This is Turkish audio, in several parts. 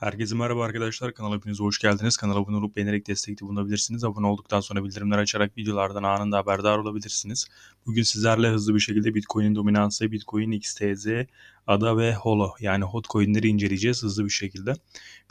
Herkese merhaba arkadaşlar. Kanala hepiniz hoş geldiniz. Kanala abone olup beğenerek destekte bulunabilirsiniz. Abone olduktan sonra bildirimler açarak videolardan anında haberdar olabilirsiniz. Bugün sizlerle hızlı bir şekilde Bitcoin'in dominansı, Bitcoin XTZ, ADA ve HOLO yani hot coin'leri inceleyeceğiz hızlı bir şekilde.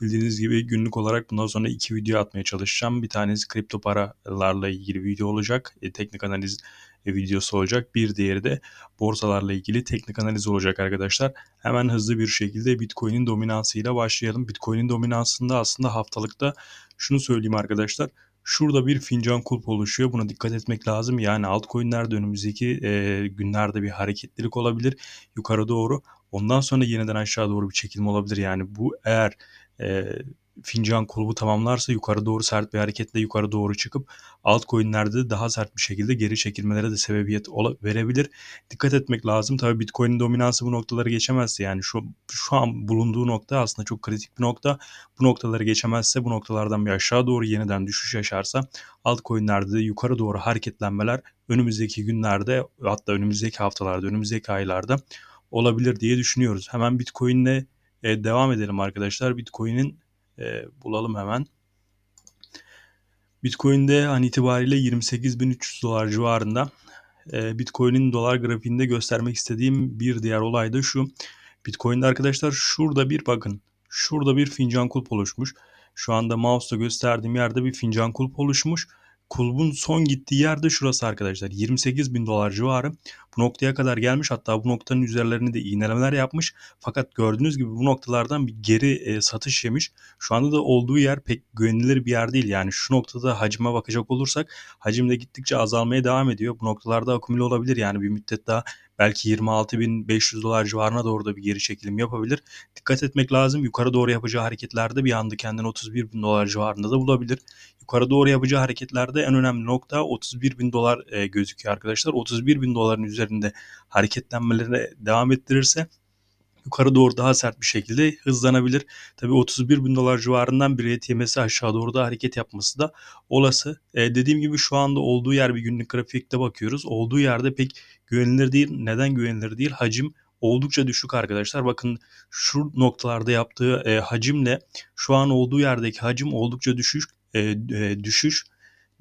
Bildiğiniz gibi günlük olarak bundan sonra iki video atmaya çalışacağım. Bir tanesi kripto paralarla ilgili video olacak. E, teknik analiz videosu olacak. Bir diğeri de borsalarla ilgili teknik analiz olacak arkadaşlar. Hemen hızlı bir şekilde Bitcoin'in dominansıyla başlayalım. Bitcoin'in dominansında aslında haftalıkta şunu söyleyeyim arkadaşlar. Şurada bir fincan kulp oluşuyor. Buna dikkat etmek lazım. Yani altcoin'lerde önümüzdeki e, günlerde bir hareketlilik olabilir yukarı doğru. Ondan sonra yeniden aşağı doğru bir çekilme olabilir. Yani bu eğer e, fincan kulbu tamamlarsa yukarı doğru sert bir hareketle yukarı doğru çıkıp altcoin'lerde de daha sert bir şekilde geri çekilmelere de sebebiyet verebilir. Dikkat etmek lazım. Tabii Bitcoin'in dominansı bu noktaları geçemezse yani şu şu an bulunduğu nokta aslında çok kritik bir nokta. Bu noktaları geçemezse bu noktalardan bir aşağı doğru yeniden düşüş yaşarsa altcoin'lerde de yukarı doğru hareketlenmeler önümüzdeki günlerde hatta önümüzdeki haftalarda, önümüzdeki aylarda olabilir diye düşünüyoruz. Hemen Bitcoin'le e, devam edelim arkadaşlar. Bitcoin'in e, bulalım hemen. Bitcoin'de an itibariyle 28.300 dolar civarında. E, Bitcoin'in dolar grafiğinde göstermek istediğim bir diğer olay da şu. Bitcoin'de arkadaşlar şurada bir bakın. Şurada bir fincan kulp oluşmuş. Şu anda mouse'da gösterdiğim yerde bir fincan kulp oluşmuş. Kulbun son gittiği yerde şurası arkadaşlar. 28 bin dolar civarı. Bu noktaya kadar gelmiş. Hatta bu noktanın üzerlerini de iğnelemeler yapmış. Fakat gördüğünüz gibi bu noktalardan bir geri e, satış yemiş. Şu anda da olduğu yer pek güvenilir bir yer değil. Yani şu noktada hacime bakacak olursak hacim de gittikçe azalmaya devam ediyor. Bu noktalarda akumüle olabilir. Yani bir müddet daha belki 26.500 dolar civarına doğru da bir geri çekilim yapabilir. Dikkat etmek lazım. Yukarı doğru yapacağı hareketlerde bir anda kendini 31.000 dolar civarında da bulabilir. Yukarı doğru yapacağı hareketlerde en önemli nokta 31.000 dolar e, gözüküyor arkadaşlar. 31.000 doların üzerinde hareketlenmelerine devam ettirirse yukarı doğru daha sert bir şekilde hızlanabilir. Tabi 31 bin dolar civarından bir ETM'si aşağı doğru da hareket yapması da olası. E, dediğim gibi şu anda olduğu yer bir günlük grafikte bakıyoruz. Olduğu yerde pek güvenilir değil. Neden güvenilir değil? Hacim oldukça düşük arkadaşlar. Bakın şu noktalarda yaptığı e, hacimle şu an olduğu yerdeki hacim oldukça düşük e, e, düşüş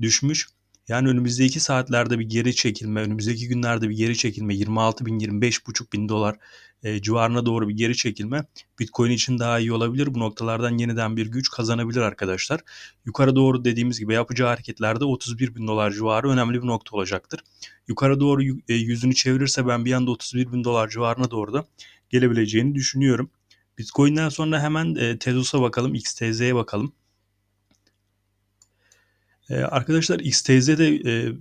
düşmüş. Yani önümüzdeki saatlerde bir geri çekilme, önümüzdeki günlerde bir geri çekilme 26 bin 25 buçuk bin dolar e, civarına doğru bir geri çekilme Bitcoin için daha iyi olabilir. Bu noktalardan yeniden bir güç kazanabilir arkadaşlar. Yukarı doğru dediğimiz gibi yapacağı hareketlerde 31 bin dolar civarı önemli bir nokta olacaktır. Yukarı doğru e, yüzünü çevirirse ben bir anda 31 bin dolar civarına doğru da gelebileceğini düşünüyorum. Bitcoin'den sonra hemen e, Tezos'a bakalım, XTZ'ye bakalım. Ee, arkadaşlar XTZ'de e,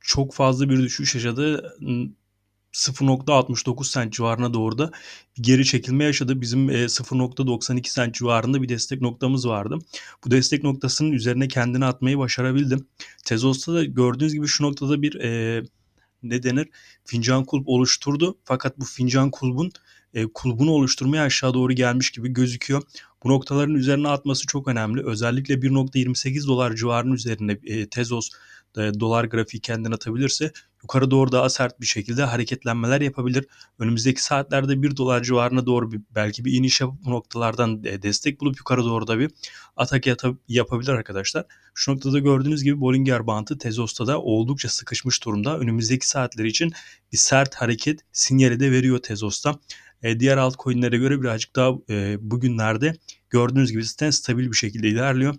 çok fazla bir düşüş yaşadı. 0.69 sent civarına doğru da bir geri çekilme yaşadı. Bizim e, 0.92 sent civarında bir destek noktamız vardı. Bu destek noktasının üzerine kendini atmayı başarabildim. Tezos'ta da gördüğünüz gibi şu noktada bir e, ne denir fincan kulp oluşturdu. Fakat bu fincan kulbun e, kulbunu oluşturmaya aşağı doğru gelmiş gibi gözüküyor. Bu noktaların üzerine atması çok önemli. Özellikle 1.28 dolar civarının üzerine e, Tezos e, dolar grafiği kendini atabilirse yukarı doğru daha sert bir şekilde hareketlenmeler yapabilir. Önümüzdeki saatlerde 1 dolar civarına doğru bir, belki bir iniş yapıp bu noktalardan e, destek bulup yukarı doğru da bir atak yapabilir arkadaşlar. Şu noktada gördüğünüz gibi Bollinger Bandı Tezos'ta da oldukça sıkışmış durumda. Önümüzdeki saatler için bir sert hareket sinyali de veriyor Tezos'ta. E, diğer altcoin'lere göre birazcık daha e, bugünlerde gördüğünüz gibi zaten stabil bir şekilde ilerliyor.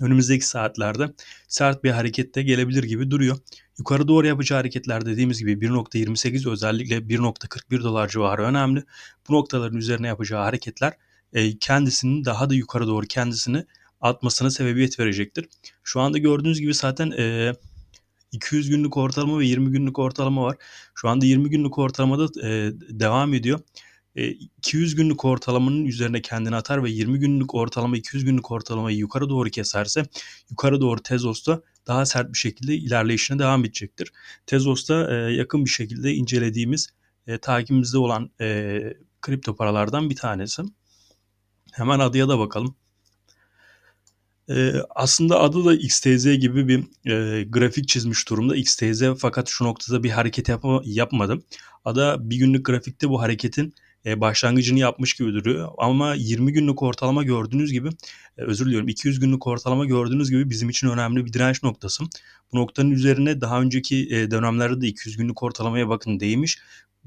Önümüzdeki saatlerde sert bir harekette gelebilir gibi duruyor. Yukarı doğru yapacağı hareketler dediğimiz gibi 1.28 özellikle 1.41 dolar civarı önemli. Bu noktaların üzerine yapacağı hareketler e, kendisinin daha da yukarı doğru kendisini atmasına sebebiyet verecektir. Şu anda gördüğünüz gibi zaten e, 200 günlük ortalama ve 20 günlük ortalama var. Şu anda 20 günlük ortalamada e, devam ediyor. 200 e, günlük ortalamanın üzerine kendini atar ve 20 günlük ortalama 200 günlük ortalamayı yukarı doğru keserse yukarı doğru Tezos'ta daha sert bir şekilde ilerleyişine devam edecektir. Tezos'ta e, yakın bir şekilde incelediğimiz e, takibimizde olan e, kripto paralardan bir tanesi. Hemen adıya da bakalım. Ee, aslında adı da XTZ gibi bir e, grafik çizmiş durumda. XTZ fakat şu noktada bir hareket yapma, yapmadım. Ada bir günlük grafikte bu hareketin e, başlangıcını yapmış gibi duruyor. Ama 20 günlük ortalama gördüğünüz gibi e, özür diliyorum 200 günlük ortalama gördüğünüz gibi bizim için önemli bir direnç noktası. Bu noktanın üzerine daha önceki e, dönemlerde de 200 günlük ortalamaya bakın değmiş.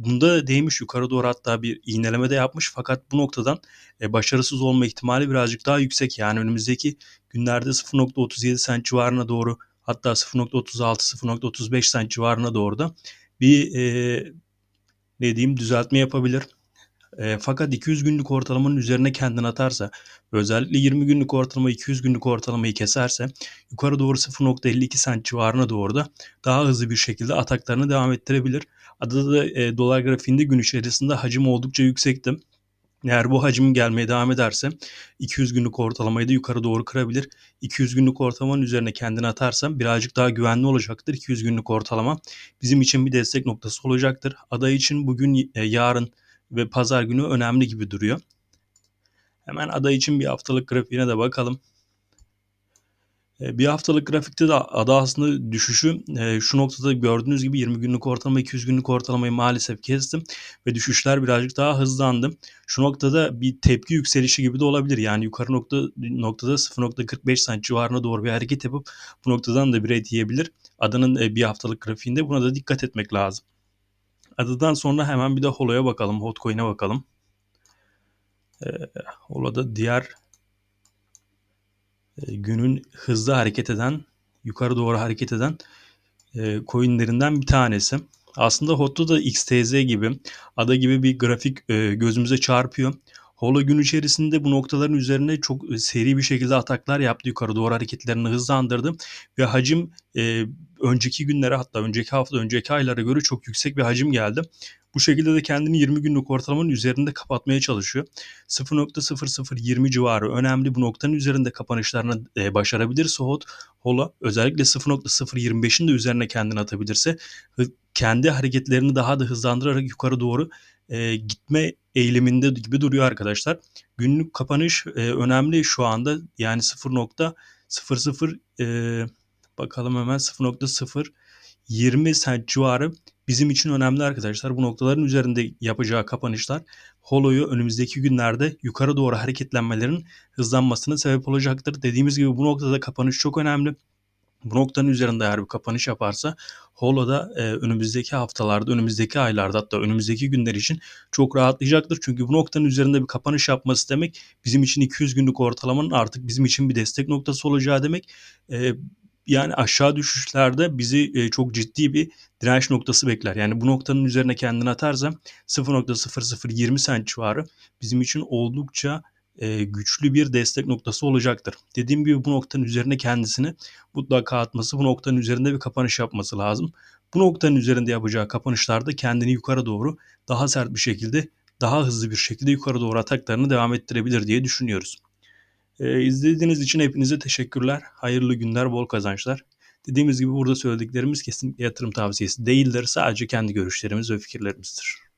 Bunda değmiş yukarı doğru hatta bir iğneleme de yapmış fakat bu noktadan e, başarısız olma ihtimali birazcık daha yüksek. Yani önümüzdeki günlerde 0.37 sent civarına doğru hatta 0.36 0.35 sent civarına doğru da bir e, ne diyeyim düzeltme yapabilir. E, fakat 200 günlük ortalamanın üzerine kendini atarsa özellikle 20 günlük ortalama 200 günlük ortalamayı keserse yukarı doğru 0.52 sent civarına doğru da daha hızlı bir şekilde ataklarını devam ettirebilir. Adada da e, dolar grafiğinde gün içerisinde hacim oldukça yüksekti. Eğer bu hacim gelmeye devam ederse 200 günlük ortalamayı da yukarı doğru kırabilir. 200 günlük ortalamanın üzerine kendini atarsa birazcık daha güvenli olacaktır. 200 günlük ortalama bizim için bir destek noktası olacaktır. Aday için bugün, e, yarın ve pazar günü önemli gibi duruyor. Hemen aday için bir haftalık grafiğine de bakalım. E, bir haftalık grafikte de ada aslında düşüşü e, şu noktada gördüğünüz gibi 20 günlük ortalama 200 günlük ortalamayı maalesef kestim ve düşüşler birazcık daha hızlandı. Şu noktada bir tepki yükselişi gibi de olabilir. Yani yukarı nokta noktada 0.45 sent civarına doğru bir hareket yapıp bu noktadan da bir red. Adanın e, bir haftalık grafiğinde buna da dikkat etmek lazım. Adadan sonra hemen bir de Holo'ya bakalım, Hotcoin'e bakalım. E, Holo'da diğer günün hızlı hareket eden, yukarı doğru hareket eden e, coinlerinden bir tanesi. Aslında HOT'ta da XTZ gibi, ada gibi bir grafik e, gözümüze çarpıyor. Holo gün içerisinde bu noktaların üzerine çok e, seri bir şekilde ataklar yaptı. Yukarı doğru hareketlerini hızlandırdı. Ve hacim e, önceki günlere hatta önceki hafta, önceki aylara göre çok yüksek bir hacim geldi. Bu şekilde de kendini 20 günlük ortalamanın üzerinde kapatmaya çalışıyor. 0.0020 civarı önemli bu noktanın üzerinde kapanışlarını e, başarabilirse HOT, HOLA özellikle 0.025'in de üzerine kendini atabilirse kendi hareketlerini daha da hızlandırarak yukarı doğru e, gitme eğiliminde gibi duruyor arkadaşlar. Günlük kapanış e, önemli şu anda yani 0.00 e, bakalım hemen 0.0 20 sent civarı bizim için önemli arkadaşlar. Bu noktaların üzerinde yapacağı kapanışlar Holo'yu önümüzdeki günlerde yukarı doğru hareketlenmelerin hızlanmasına sebep olacaktır. Dediğimiz gibi bu noktada kapanış çok önemli. Bu noktanın üzerinde eğer bir kapanış yaparsa Holo'da e, önümüzdeki haftalarda, önümüzdeki aylarda hatta önümüzdeki günler için çok rahatlayacaktır. Çünkü bu noktanın üzerinde bir kapanış yapması demek bizim için 200 günlük ortalamanın artık bizim için bir destek noktası olacağı demek. E, yani aşağı düşüşlerde bizi e, çok ciddi bir direnç noktası bekler. Yani bu noktanın üzerine kendini atarsa 0.0020 sent civarı bizim için oldukça e, güçlü bir destek noktası olacaktır. Dediğim gibi bu noktanın üzerine kendisini mutlaka atması, bu noktanın üzerinde bir kapanış yapması lazım. Bu noktanın üzerinde yapacağı kapanışlarda kendini yukarı doğru daha sert bir şekilde, daha hızlı bir şekilde yukarı doğru ataklarını devam ettirebilir diye düşünüyoruz. Ee, izlediğiniz için hepinize teşekkürler. Hayırlı günler, bol kazançlar. Dediğimiz gibi burada söylediklerimiz kesinlikle yatırım tavsiyesi değildir. Sadece kendi görüşlerimiz ve fikirlerimizdir.